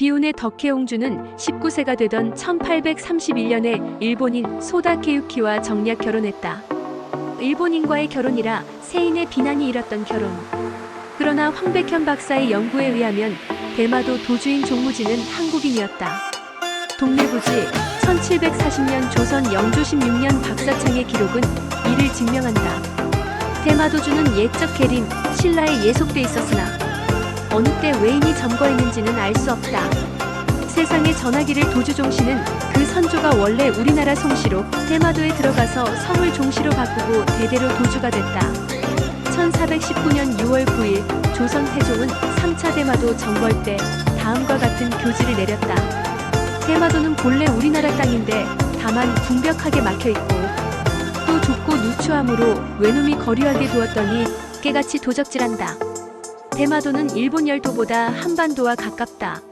비운의 덕혜옹주는 19세가 되던 1831년에 일본인 소다 케유키와 정략 결혼했다. 일본인과의 결혼이라 세인의 비난이 일었던 결혼. 그러나 황백현 박사의 연구에 의하면 대마도 도주인 종무지는 한국인이었다. 동네부지 1740년 조선 영조 16년 박사창의 기록은 이를 증명한다. 대마도주는 옛적 계림, 신라에 예속돼 있었으나 어느 때 외인이 점거했는지는 알 수 없다. 세상의 전화기를 도주 종 씨는 그 선조가 원래 우리나라 송씨로 대마도에 들어가서 성을 종씨로 바꾸고 대대로 도주가 됐다. 1419년 6월 9일 조선 태종은 3차 대마도 정벌 때 다음과 같은 교지를 내렸다. 대마도는 본래 우리나라 땅인데 다만 궁벽하게 막혀 있고 또 좁고 누추함으로 외놈이 거류하게 두었더니 깨같이 도적질한다. 대마도는 일본 열도보다 한반도와 가깝다.